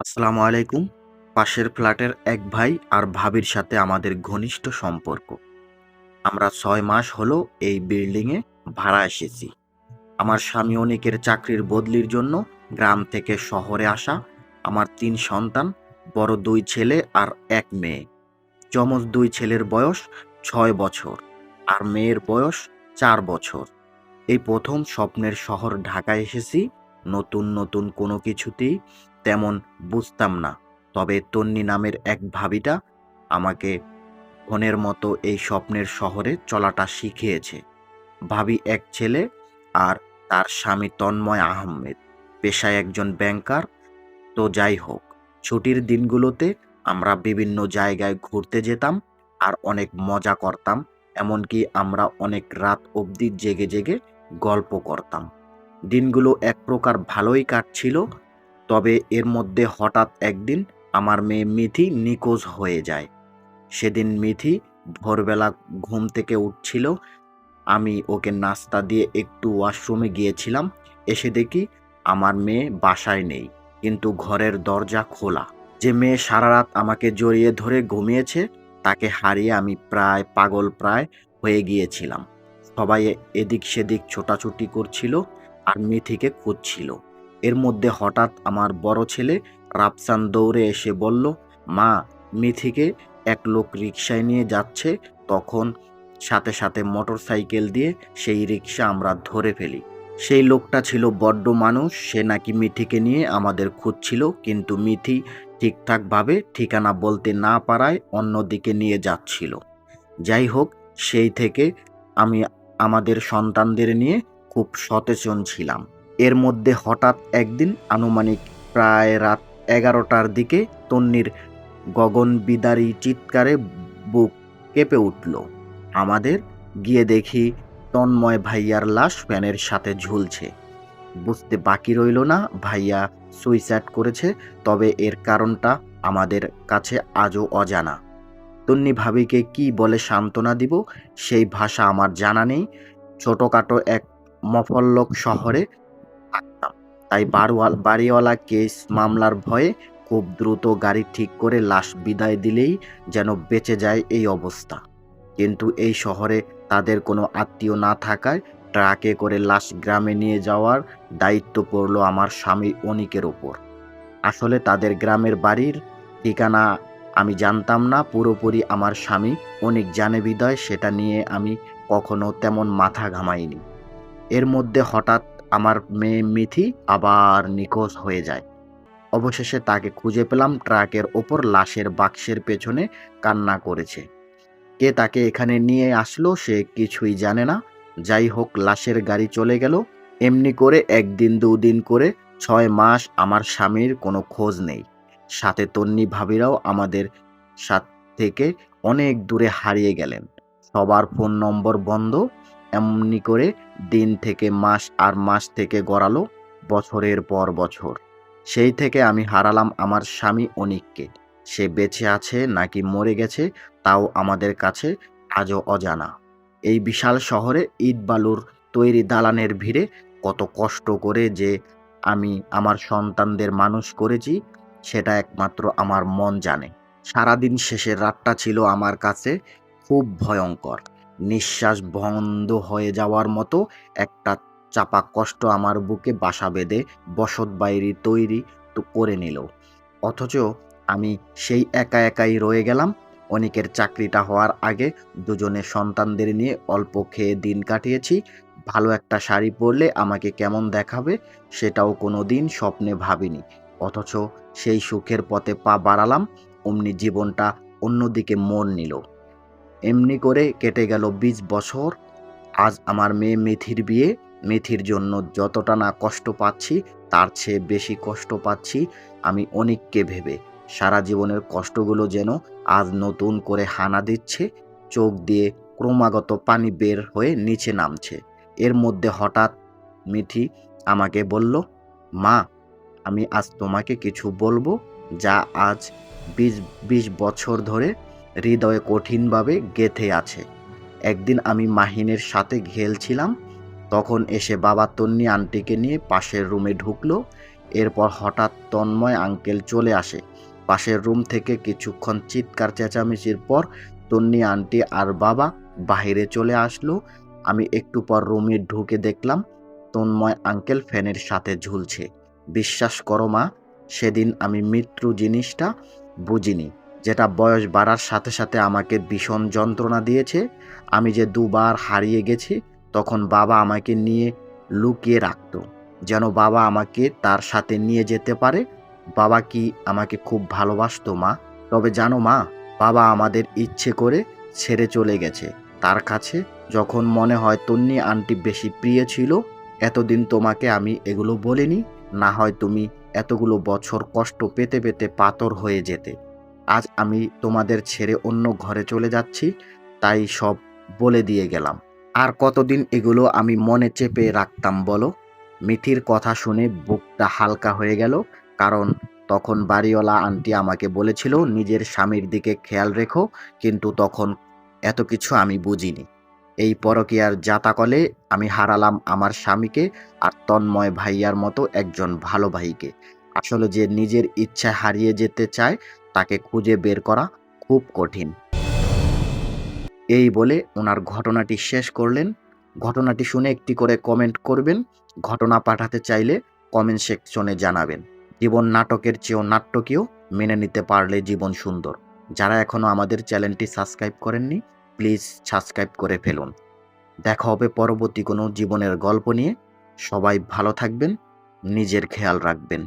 আসসালামু আলাইকুম। পাশের ফ্ল্যাটের এক ভাই আর ভাবির সাথে আমাদের ঘনিষ্ঠ সম্পর্ক। আমরা ছয় মাস হলো এই বিল্ডিংয়ে ভাড়া এসেছি। আমার স্বামী অনেকের চাকরির বদলির জন্য গ্রাম থেকে শহরে আসা আমার তিন সন্তান, বড় দুই ছেলে আর এক মেয়ে। যমজ দুই ছেলের বয়স ছয় বছর আর মেয়ের বয়স চার বছর। এই প্রথম স্বপ্নের শহর ঢাকায় এসেছি। নতুন নতুন কোনো কিছুতেই তেমন বুঝতাম না। তবে তন্নি নামের এক ভাবিটা আমাকে ফোনের মতো এই স্বপ্নের শহরে চলাটা শিখিয়েছে। ভাবি এক ছেলে আর তার স্বামী তন্ময় আহমেদ। পেশায় একজন ব্যাংকার। তো যাই হোক, ছুটির দিনগুলোতে আমরা বিভিন্ন জায়গায় ঘুরতে যেতাম আর অনেক মজা করতাম। এমনকি আমরা অনেক রাত অবধি জেগে জেগে গল্প করতাম। দিনগুলো এক প্রকার ভালোই কাটছিল তবে এর মধ্যে হঠাৎ একদিন আমার মেয়ে মিথি নিখোঁজ হয়ে যায়। সেদিন মিথি ভোরবেলা ঘুম থেকে উঠছিল। আমি ওকে নাস্তা দিয়ে একটু ওয়াশরুমে গিয়েছিলাম। এসে দেখি আমার মেয়ে বাসায় নেই, কিন্তু ঘরের দরজা খোলা। যে মেয়ে সারা রাত আমাকে জড়িয়ে ধরে ঘুমিয়েছে, তাকে হারিয়ে আমি প্রায় পাগল প্রায় হয়ে গিয়েছিলাম। সবাই এদিক সেদিক ছোটাছুটি করছিল আর মিথিকে খুঁজছিল। এর মধ্যে হঠাৎ আমার বড় ছেলে রাফসান দৌড়ে এসে বলল, মা, মিথিকে এক লোক রিক্সায় নিয়ে যাচ্ছে। তখন সাথে সাথে মোটর সাইকেল দিয়ে সেই রিক্সা আমরা ধরে ফেলি। সেই লোকটা ছিল বড্ড মানুষ। সে নাকি মিথিকে নিয়ে আমাদের খুঁজছিল। কিন্তু মিথি ঠিকঠাকভাবে ঠিকানা বলতে না পারায় অন্যদিকে নিয়ে যাচ্ছিল। যাই হোক, সেই থেকে আমি আমাদের সন্তানদের নিয়ে খুব সচেতন ছিলাম। এর মধ্যে হঠাৎ একদিন আনুমানিক প্রায় রাত এগারোটার দিকে তন্নির গগন বিদারী চিৎকারে বুক কেঁপে উঠল। আমাদের গিয়ে দেখি তন্ময় ভাইয়ার লাশ ফ্যানের সাথে ঝুলছে। বুঝতে বাকি রইল না, ভাইয়া সুইসাইড করেছে, তবে এর কারণটা আমাদের কাছে আজও অজানা। তন্নি ভাবিকে কি বলে সান্ত্বনা দিব, সেই ভাষা আমার জানা নেই। ছোটোখাটো এক মফল্লক শহরে তাই বাড়িওয়ালা কেস মামলার ভয়ে খুব দ্রুত গাড়ি ঠিক করে লাশ বিদায় দিলেই যেন বেঁচে যায় এই অবস্থা। কিন্তু এই শহরে তাদের কোনো আত্মীয় না থাকায় ট্রাকে করে লাশ গ্রামে নিয়ে যাওয়ার দায়িত্ব পড়ল আমার স্বামী অনিকের ওপর। আসলে তাদের গ্রামের বাড়ির ঠিকানা আমি জানতাম না, পুরোপুরি আমার স্বামী অনেক জানে বিদয়, সেটা নিয়ে আমি কখনো তেমন মাথা ঘামাইনি। এর মধ্যে হঠাৎ আমার মেয়ে মিথি আবার নিখোঁজ হয়ে যায়। অবশেষে তাকে খুঁজে পেলাম ট্রাকের ওপর লাশের বাক্সের পেছনে কান্না করেছে। কে তাকে এখানে নিয়ে আসলো সে কিছুই জানে না। যাই হোক, লাশের গাড়ি চলে গেল। এমনি করে একদিন, দুদিন করে ছয় মাস আমার স্বামীর কোনো খোঁজ নেই। সাথে তন্নি ভাবিরাও আমাদের সাথ থেকে অনেক দূরে হারিয়ে গেলেন। সবার ফোন নম্বর বন্ধ। এমনি করে দিন থেকে মাস আর মাস থেকে গড়ালো বছরের পর বছর। সেই থেকে আমি হারালাম আমার স্বামী অনিককে। সে বেঁচে আছে নাকি মরে গেছে তাও আমাদের কাছে আজও অজানা। এই বিশাল শহরে ইট বালুর তৈরি দালানের ভিড়ে কত কষ্ট করে যে আমি আমার সন্তানদের মানুষ করেছি, সেটা একমাত্র আমার মন জানে। সারাদিন শেষের রাতটা ছিল আমার কাছে খুব ভয়ঙ্কর। নিঃশ্বাস বন্ধ হয়ে যাওয়ার মতো একটা চাপা কষ্ট আমার বুকে বাসা বেঁধে বসত বাইরি তৈরি তো করে নিল। অথচ আমি সেই একা একাই রয়ে গেলাম। অনেকের চাকরিটা হওয়ার আগে দুজনে সন্তানদের নিয়ে অল্প খেয়ে দিন কাটিয়েছি। ভালো একটা শাড়ি পরলে আমাকে কেমন দেখাবে সেটাও কোনো দিন স্বপ্নে ভাবিনি। অথচ সেই সুখের পথে পা বাড়ালাম, অমনি জীবনটা অন্যদিকে মন নিল। এমনি করে কেটে গেল বিশ বছর। আজ আমার মেয়ে মেথির বিয়ে। মেথির জন্য যতটা না কষ্ট পাচ্ছি, তার চেয়ে বেশি কষ্ট পাচ্ছি আমি অনেককে ভেবে। সারা জীবনের কষ্টগুলো যেন আজ নতুন করে হানা দিচ্ছে, চোখ দিয়ে ক্রমাগত পানি বের হয়ে নিচে নামছে। এর মধ্যে হঠাৎ মিঠি আমাকে বলল, মা, আমি আজ তোমাকে কিছু বলব যা আজ বিশ বিশ বছর ধরে হৃদয়ে কঠিনভাবে গেথে আছে। একদিন আমি মাহিনের সাথে ঘেলছিলাম, তখন এসে বাবা তন্নি আন্টিকে নিয়ে পাশের রুমে ঢুকলো, এরপর হঠাৎ তন্ময় আঙ্কেল চলে আসে। পাশের রুম থেকে কিছুক্ষণ চিৎকার চেঁচামেচির পর তন্নি আন্টি আর বাবা বাইরে চলে আসলো। আমি একটু পর রুমে ঢুকে দেখলাম, তন্ময় আঙ্কেল ফ্যানের সাথে ঝুলছে। বিশ্বাস করো মা, সেদিন আমি মৃত্যু জিনিসটা বুঝিনি। যেটা বয়স বাড়ার সাথে সাথে আমাকে ভীষণ যন্ত্রণা দিয়েছে, আমি যে দুবার হারিয়ে গেছি, তখন বাবা আমাকে নিয়ে লুকিয়ে রাখতো। যেন বাবা আমাকে তার সাথে নিয়ে যেতে পারে। বাবা কি আমাকে খুব ভালোবাসতো, মা? তবে জানো, মা, বাবা আমাদের ইচ্ছে করে ছেড়ে চলে গেছে। তার কাছে যখন মনে হয় তন্নি আন্টি বেশি প্রিয় ছিল, এতদিন তোমাকে আমি এগুলো বলিনি। না হয় তুমি এতগুলো বছর কষ্ট পেতে পেতে পাথর হয়ে যেতে। আজ আমি তোমাদের ছেড়ে অন্য ঘরে চলে যাচ্ছি, তাই সব বলে দিয়ে গেলাম। আর কতদিন এগুলো আমি মনে চেপে রাখতাম বলো? মিঠির কথা শুনে বুকটা হালকা হয়ে গেল, কারণ তখন বাড়িওয়ালা আন্টি আমাকে বলেছিল, নিজের স্বামীর দিকে খেয়াল রেখো, কিন্তু তখন এত কিছু আমি বুঝিনি। এই পরকীয়ার জাতাকলে আমি হারালাম আমার স্বামীকে আর তন্ময় ভাইয়ার মতো একজন ভালো ভাইকে। আসলে যে নিজের ইচ্ছায় হারিয়ে যেতে চায় তাকে খুঁজে বের করা খুব কঠিন। এই বলে ওনার ঘটনাটি শেষ করলেন। ঘটনাটি শুনে একটি করে কমেন্ট করবেন। ঘটনা পাঠাতে চাইলে কমেন্ট সেকশনে জানাবেন। জীবন নাটকের চেয়েও নাট্যকেও মেনে নিতে পারলে জীবন সুন্দর। যারা এখনও আমাদের চ্যানেলটি সাবস্ক্রাইব করেননি, প্লিজ সাবস্ক্রাইব করে ফেলুন। দেখা হবে পরবর্তী কোনো জীবনের গল্প নিয়ে। সবাই ভালো থাকবেন, নিজের খেয়াল রাখবেন।